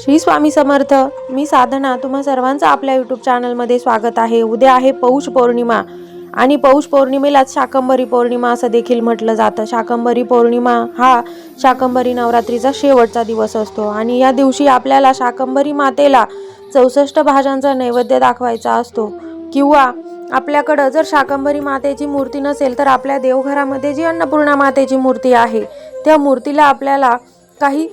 श्री स्वामी समर्थ मी साधना तुम्हा सर्वांचं आपल्या यूट्यूब चॅनलमध्ये स्वागत आहे. उद्या आहे पौष पौर्णिमा आणि पौष पौर्णिमेलाच शाकंभरी पौर्णिमा असं देखील म्हटलं जातं. शाकंभरी पौर्णिमा हा शाकंभरी नवरात्रीचा शेवटचा दिवस असतो आणि या दिवशी आपल्याला शाकंभरी मातेला चौसष्ट भाज्यांचा नैवेद्य दाखवायचा असतो. किंवा आपल्याकडं जर शाकंभरी मातेची मूर्ती नसेल तर आपल्या देवघरामध्ये जी अन्नपूर्णा मातेची मूर्ती आहे त्या मूर्तीला आपल्याला काही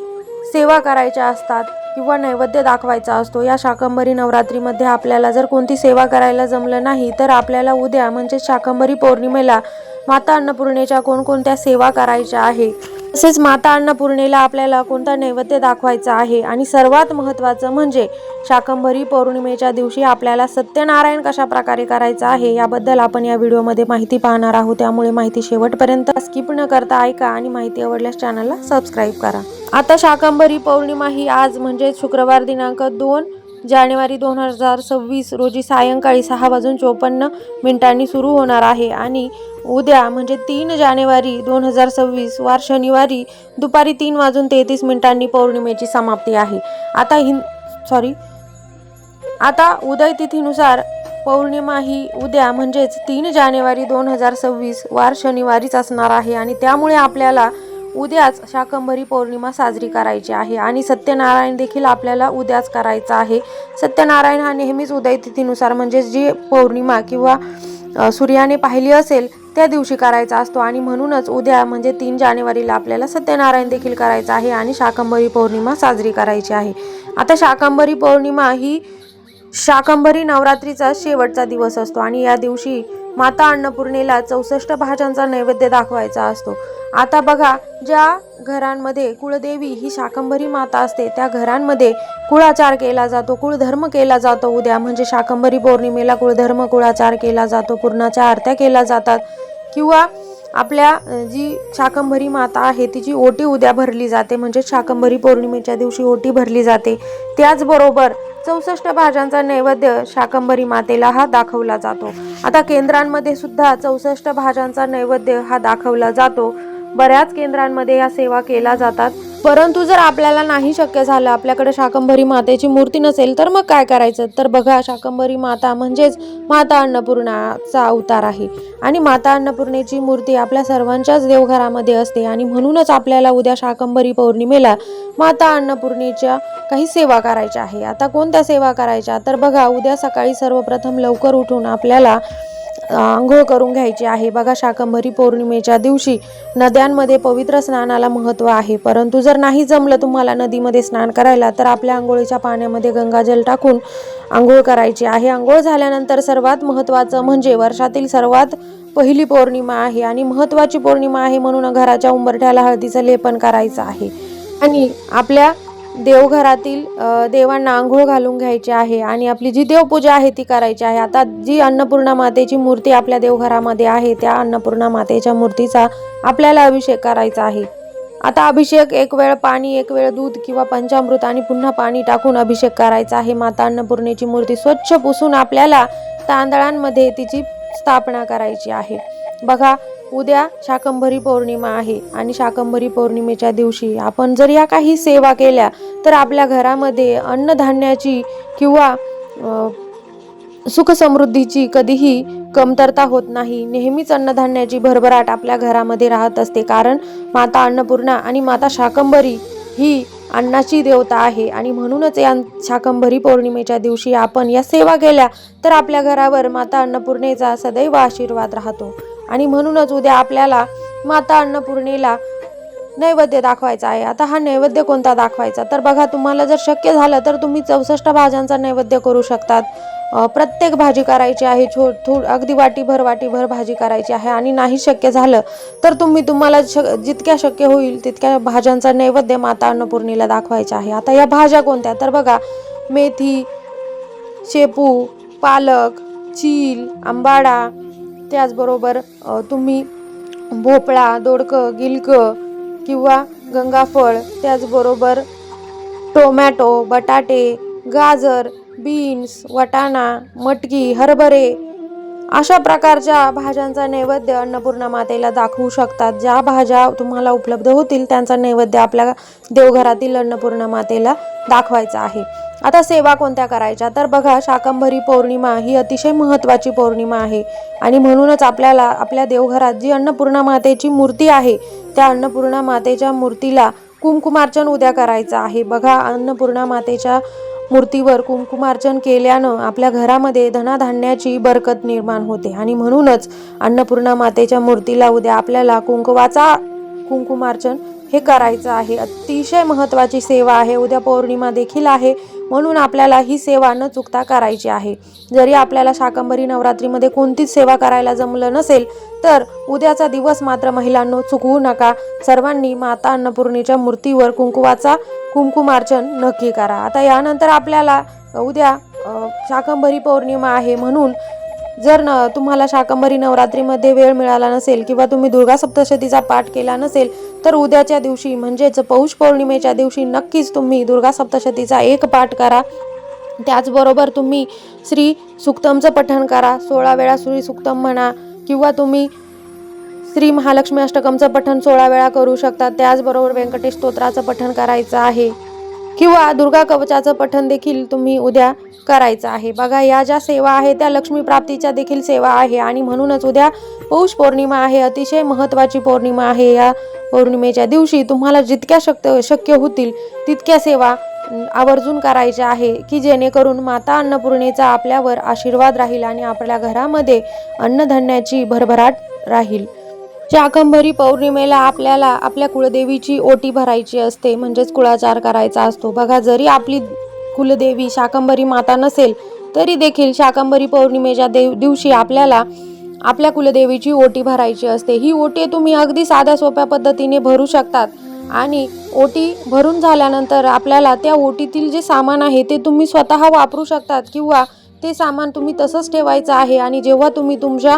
सेवा करायच्या असतात. किंवा नैवेद्य दाखवायचा असतो. या शाकंभरी नवरात्रीमध्ये आपल्याला जर कोणती सेवा करायला जमलं नाही तर आपल्याला उद्या म्हणजे शाकंभरी पौर्णिमेला माता अन्नपूर्णेच्या कोणकोणत्या सेवा करायच्या आहे? तसेच माता अन्नपूर्णेला आपल्याला कोणता नैवेद्य दाखवायचा आहे? आणि सर्वात महत्त्वाचं म्हणजे शाकंभरी पौर्णिमेच्या दिवशी आपल्याला सत्यनारायण कशा प्रकारे करायचं आहे याबद्दल आपण या व्हिडिओमध्ये माहिती पाहणार आहोत. त्यामुळे माहिती शेवटपर्यंत स्किप न करता ऐका आणि माहिती आवडल्यास चॅनलला सबस्क्राईब करा. आता शाकंभरी पौर्णिमा ही आज म्हणजे शुक्रवार दिनांक दोन जानेवारी दोन हजार सव्वीस रोजी सायंकाळी सहा वाजून चोपन्न मिनिटांनी सुरू होणार आहे आणि उद्या म्हणजे तीन जानेवारी दोन हजार सव्वीस वार शनिवारी दुपारी तीन वाजून तेहतीस मिनिटांनी पौर्णिमेची समाप्ती आहे. आता हिं सॉरी आता उदय तिथीनुसार पौर्णिमा ही उद्या म्हणजेच तीन जानेवारी दोन हजार सव्वीस वार शनिवारीच असणार आहे आणि त्यामुळे आपल्याला उद्याच शाकंभरी पौर्णिमा साजरी करायची आहे आणि सत्यनारायण देखील आपल्याला उद्याच करायचा आहे. सत्यनारायण हा नेहमीच उदय तिथीनुसार म्हणजे जी पौर्णिमा किंवा सूर्याने पाहिली असेल त्या दिवशी करायचा असतो आणि म्हणूनच उद्या म्हणजे तीन जानेवारीला आपल्याला सत्यनारायण देखील करायचं आहे आणि शाकंभरी पौर्णिमा साजरी करायची आहे. आता शाकंभरी पौर्णिमा ही शाकंभरी नवरात्रीचा शेवटचा दिवस असतो आणि या दिवशी माता अन्नपूर्णेला चौसष्ट भाज्यांचा नैवेद्य दाखवायचा असतो. आता बघा ज्या घरांमध्ये कुळदेवी ही शाकंभरी माता असते त्या घरांमध्ये कुळाचार केला जातो कुळधर्म केला जातो. उद्या म्हणजे शाकंभरी पौर्णिमेला कुळधर्म कुळाचार केला जातो पूर्णाच्या आरत्या केल्या जातात. किंवा आपल्या जी शाकंभरी माता आहे तिची ओटी उद्या भरली जाते. म्हणजे शाकंभरी पौर्णिमेच्या दिवशी ओटी भरली जाते. त्याचबरोबर चौसष्ट भाज्यांचा नैवेद्य शाकंभरी मातेला हा दाखवला जातो. आता केंद्रांमध्ये सुद्धा चौसष्ट भाज्यांचा नैवेद्य हा दाखवला जातो. बऱ्याच केंद्रांमध्ये या सेवा केल्या जातात. परंतु जर आपल्याला नाही शक्य झालं आपल्याकडे शाकंभरी मातेची मूर्ती नसेल तर मग काय करायचं? तर बघा शाकंभरी माता म्हणजेच माता अन्नपूर्णाचा अवतार आहे. आणि माता अन्नपूर्णेची मूर्ती आपल्या सर्वांच्याच देवघरामध्ये असते. आणि म्हणूनच आपल्याला उद्या शाकंभरी पौर्णिमेला माता अन्नपूर्णेच्या काही सेवा करायच्या आहे. आता कोणत्या सेवा करायच्या? तर बघा उद्या सकाळी सर्वप्रथम लवकर उठून आपल्याला आंघोळ करून घ्यायची आहे. बघा शाकंभरी पौर्णिमेच्या दिवशी नद्यांमध्ये पवित्र स्नानाला महत्त्व आहे. परंतु जर नाही जमलं तुम्हाला नदीमध्ये स्नान करायला तर आपल्या आंघोळीच्या पाण्यामध्ये गंगाजल टाकून आंघोळ करायची आहे. आंघोळ झाल्यानंतर सर्वात महत्त्वाचं म्हणजे वर्षातील सर्वात पहिली पौर्णिमा आहे आणि महत्त्वाची पौर्णिमा आहे म्हणून घराच्या उंबरठ्याला हळदीचं लेपन करायचं आहे. आणि आपल्या देवघरातील देवांना आंघोळ घालून घ्यायची आहे आणि आपली जी देवपूजा आहे ती करायची आहे. आता जी अन्नपूर्णा मातेची मूर्ती आपल्या देवघरामध्ये आहे त्या अन्नपूर्णा मातेच्या मूर्तीचा आपल्याला अभिषेक करायचा आहे. आता अभिषेक एक वेळ पाणी एक वेळ दूध किंवा पंचामृत आणि पुन्हा पाणी टाकून अभिषेक करायचा आहे. माता अन्नपूर्णेची मूर्ती स्वच्छ पुसून आपल्याला तांदळांमध्ये तिची स्थापना करायची आहे. बघा उद्या शाकंभरी पौर्णिमा आहे आणि शाकंभरी पौर्णिमेच्या दिवशी आपण जर या काही सेवा केल्या तर आपल्या घरामध्ये अन्नधान्याची किंवा सुखसमृद्धीची कधीही कमतरता होत नाही. नेहमीच अन्नधान्याची भरभराट आपल्या घरामध्ये राहत असते. कारण माता अन्नपूर्णा आणि माता शाकंभरी ही अन्नाची देवता आहे आणि म्हणूनच या शाकंभरी पौर्णिमेच्या दिवशी आपण या सेवा केल्या तर आपल्या घरावर माता अन्नपूर्णेचा सदैव आशीर्वाद राहतो. आणि म्हणूनच उद्या आपल्याला माता अन्नपूर्णेला नैवेद्य दाखवायचा आहे. आता हा नैवेद्य कोणता दाखवायचा? तर बघा तुम्हाला जर शक्य झालं तर तुम्ही चौसष्ट भाज्यांचा नैवेद्य करू शकतात. प्रत्येक भाजी करायची आहे छो थो अगदी वाटीभर वाटीभर भाजी करायची आहे आणि नाही शक्य झालं तर तुम्ही तुम्हाला श जितक्या शक्य होईल तितक्या भाज्यांचा नैवेद्य माता अन्नपूर्णेला दाखवायचा आहे. आता या भाज्या कोणत्या? तर बघा मेथी शेपू पालक चील आंबाडा त्याचबरोबर तुम्ही भोपळा दोडकं गिलकं किंवा गंगाफळ त्याचबरोबर टोमॅटो बटाटे गाजर बीन्स वटाणा मटकी हरभरे अशा प्रकारच्या भाज्यांचा नैवेद्य अन्नपूर्णा मातेला दाखवू शकतात. ज्या भाज्या तुम्हाला उपलब्ध होतील त्यांचा नैवेद्य आपल्या देवघरातील अन्नपूर्णा मातेला दाखवायचा आहे. आता सेवा कोणत्या करायच्या? तर बघा शाकंभरी पौर्णिमा ही अतिशय महत्त्वाची पौर्णिमा आहे. आणि म्हणूनच आपल्याला आपल्या देवघरात जी अन्नपूर्णा मातेची मूर्ती आहे त्या अन्नपूर्णा मातेच्या मूर्तीला कुंकुमार्चन उद्या करायचं आहे. बघा अन्नपूर्णा मातेच्या मूर्तीवर कुंकुमार्चन केल्यानं आपल्या घरामध्ये धनाधान्याची बरकत निर्माण होते. आणि म्हणूनच अन्नपूर्णा मातेच्या मूर्तीला उद्या आपल्याला कुंकवाचा कुंकुमार्चन हे करायचं आहे. अतिशय महत्त्वाची सेवा आहे. उद्या पौर्णिमा देखील आहे. म्हणून आपल्याला ही सेवा न चुकता करायची आहे. जरी आपल्याला शाकंभरी नवरात्रीमध्ये कोणतीच सेवा करायला जमलं नसेल तर उद्याचा दिवस मात्र महिलांनो चुकवू नका. सर्वांनी माता अन्नपूर्णेच्या मूर्तीवर कुंकुवाचा कुंकुमार्चन नक्की करा. आता यानंतर आपल्याला उद्या शाकंभरी पौर्णिमा आहे. म्हणून जर न तुम्हाला शाकंभरी नवरात्रीमध्ये वेळ मिळाला नसेल किंवा तुम्ही दुर्गा सप्तशतीचा पाठ केला नसेल तर उद्याच्या दिवशी म्हणजेच पौष पौर्णिमेच्या दिवशी नक्कीच तुम्ही दुर्गा सप्तशतीचा एक पाठ करा. त्याचबरोबर तुम्ही श्री सुक्तमचं पठण करा. सोळा वेळा श्री सुक्तम म्हणा किंवा तुम्ही श्री महालक्ष्मी अष्टकमचं पठण सोळा वेळा करू शकता. त्याचबरोबर व्यंकटेश स्तोत्राचं पठण करायचं आहे. किंवा दुर्गा कवचाचं पठण देखील तुम्ही उद्या करायचं आहे. बघा या ज्या सेवा आहे त्या लक्ष्मी प्राप्तीच्या देखील सेवा आहे. आणि म्हणूनच उद्या पौष पौर्णिमा आहे अतिशय महत्त्वाची पौर्णिमा आहे. या पौर्णिमेच्या दिवशी तुम्हाला जितक्या शक्य शक्य होतील तितक्या सेवा आवर्जून करायच्या आहे की जेणेकरून माता अन्नपूर्णेचा आपल्यावर आशीर्वाद राहील आणि आपल्या घरामध्ये अन्नधान्याची भरभराट राहील. शाकंभरी पौर्णिमेला आपल्याला आपल्या कुलदेवीची ओटी भरायची असते. म्हणजेच कुळाचार करायचा असतो. बघा जरी आपली कुलदेवी शाकंभरी माता नसेल तरी देखील शाकंभरी पौर्णिमेच्या देव दिवशी आपल्याला आपल्या कुलदेवीची ओटी भरायची असते. ही ओटी तुम्ही अगदी साध्या सोप्या पद्धतीने भरू शकतात. आणि ओटी भरून झाल्यानंतर आपल्याला त्या ओटीतील जे सामान आहे ते तुम्ही स्वतः वापरू शकतात किंवा ते सामान तुम्ही तसंच ठेवायचं आहे. आणि जेव्हा तुम्ही तुमच्या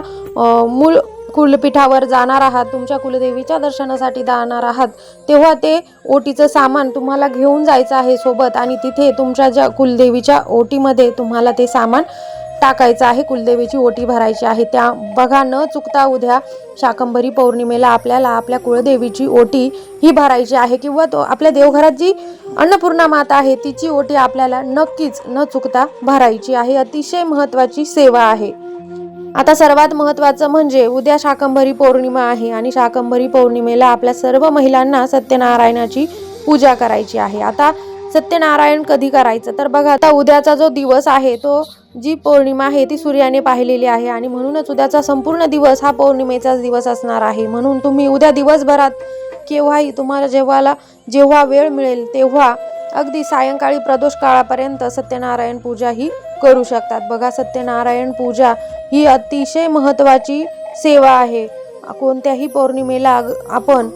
मूळ कुलपीठावर जाणार आहात तुमच्या कुलदेवीच्या दर्शनासाठी जाणार आहात तेव्हा ते ओटीचं सामान तुम्हाला घेऊन जायचं आहे सोबत आणि तिथे तुमच्या ज्या कुलदेवीच्या ओटीमध्ये तुम्हाला ते सामान टाकायचं आहे कुलदेवीची ओटी भरायची आहे. त्या बघा न चुकता उद्या शाकंभरी पौर्णिमेला आपल्याला आपल्या कुळदेवीची ओटी ही भरायची आहे किंवा तो आपल्या देवघरात जी अन्नपूर्णा माता आहे तिची ओटी आपल्याला नक्कीच न चुकता भरायची आहे. अतिशय महत्त्वाची सेवा आहे. आता सर्वात महत्त्वाचं म्हणजे उद्या शाकंभरी पौर्णिमा आहे आणि शाकंभरी पौर्णिमेला आपल्या सर्व महिलांना सत्यनारायणाची पूजा करायची आहे. आता सत्यनारायण कधी करायचं? तर बघा आता उद्याचा जो दिवस आहे तो जी पौर्णिमा आहे ती सूर्याने पाहिलेली आहे आणि म्हणूनच उद्याचा संपूर्ण दिवस हा पौर्णिमेचाच दिवस असणार आहे. म्हणून तुम्ही उद्या दिवसभरात केव्हाही तुम्हाला जेव्हाला जेव्हा वेळ मिळेल तेव्हा अगदी सायंकाळी प्रदोष काळापर्यंत सत्यनारायण पूजा ही करू शकतात. बघा सत्यनारायण पूजा ही अतिशय महत्त्वाची सेवा आहे. कोणत्याही पौर्णिमेला आपण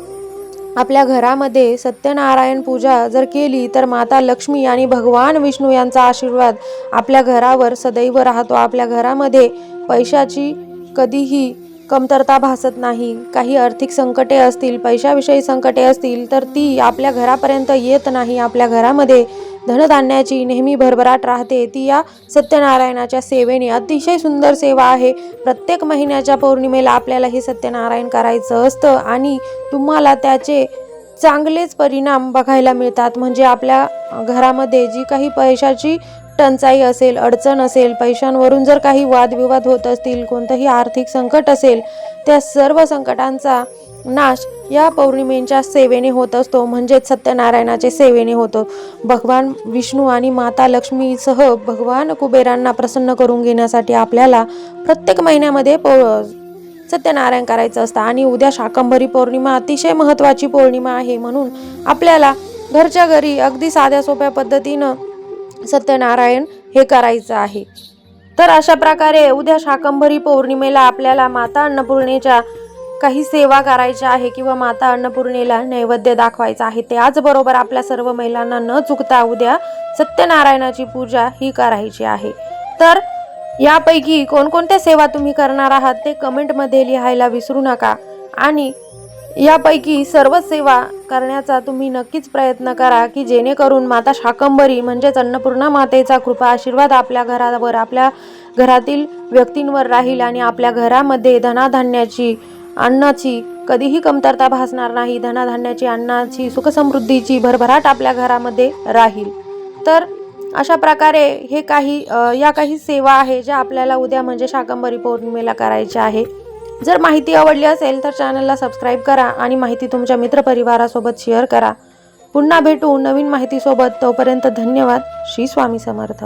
आपल्या घरामध्ये सत्यनारायण पूजा जर केली तर माता लक्ष्मी आणि भगवान विष्णू यांचा आशीर्वाद आपल्या घरावर सदैव राहतो. आपल्या घरामध्ये पैशाची कधीही कमतरता भासत नाही. काही आर्थिक संकटे असतील पैशाविषयी संकटे असतील तर ती आपल्या घरापर्यंत येत नाही. आपल्या घरामध्ये धनधान्याची नेहमी भरभराट राहते. ती या सत्यनारायणाच्या सेवेने अतिशय सुंदर सेवा आहे. प्रत्येक महिन्याच्या पौर्णिमेला आपल्याला हे सत्यनारायण करायचं असतं आणि तुम्हाला त्याचे चांगलेच परिणाम बघायला मिळतात. म्हणजे आपल्या घरामध्ये जी काही पैशाची टंचाई असेल अडचण असेल पैशांवरून जर काही वादविवाद होत असतील कोणतंही आर्थिक संकट असेल त्या सर्व संकटांचा नाश. या पौर्णिमेच्या सेवेने होत असतो म्हणजेच सत्यनारायणाचे सेवेने होतो. भगवान विष्णू आणि माता लक्ष्मीसह भगवान कुबेरांना प्रसन्न करून घेण्यासाठी आपल्याला प्रत्येक महिन्यामध्ये पौ सत्यनारायण करायचं असतं. आणि उद्या शाकंभरी पौर्णिमा अतिशय महत्त्वाची पौर्णिमा आहे म्हणून आपल्याला घरच्या घरी अगदी साध्या सोप्या पद्धतीनं सत्यनारायण हे करायचं आहे. तर अशा प्रकारे उद्या शाकंभरी पौर्णिमेला आपल्याला माता अन्नपूर्णेच्या काही सेवा करायच्या आहे किंवा माता अन्नपूर्णेला नैवेद्य दाखवायचा आहे त्याचबरोबर आपल्या सर्व महिलांना न चुकता उद्या सत्यनारायणाची पूजा ही करायची आहे. तर यापैकी कोणकोणत्या सेवा तुम्ही करणार आहात ते कमेंटमध्ये लिहायला विसरू नका. आणि यापैकी सर्व सेवा करण्याचा तुम्ही नक्कीच प्रयत्न करा की जेणेकरून माता शाकंभरी म्हणजेच अन्नपूर्णा मातेचा कृपा आशीर्वाद आपल्या घरावर आपल्या घरातील व्यक्तींवर राहील आणि आपल्या घरामध्ये धनाधान्याची अन्नाची कधीही कमतरता भासणार नाही. धनाधान्याची अन्नाची सुखसमृद्धीची भरभराट आपल्या घरामध्ये राहील. तर अशा प्रकारे हे काही या काही सेवा आहे ज्या आपल्याला उद्या म्हणजे शाकंभरी पौर्णिमेला करायच्या आहे. जर माहिती आवडली असेल तर चॅनलला सबस्क्राईब करा आणि माहिती तुमच्या मित्रपरिवारासोबत शेअर करा. पुन्हा भेटू नवीन माहितीसोबत. तोपर्यंत धन्यवाद. श्री स्वामी समर्थ.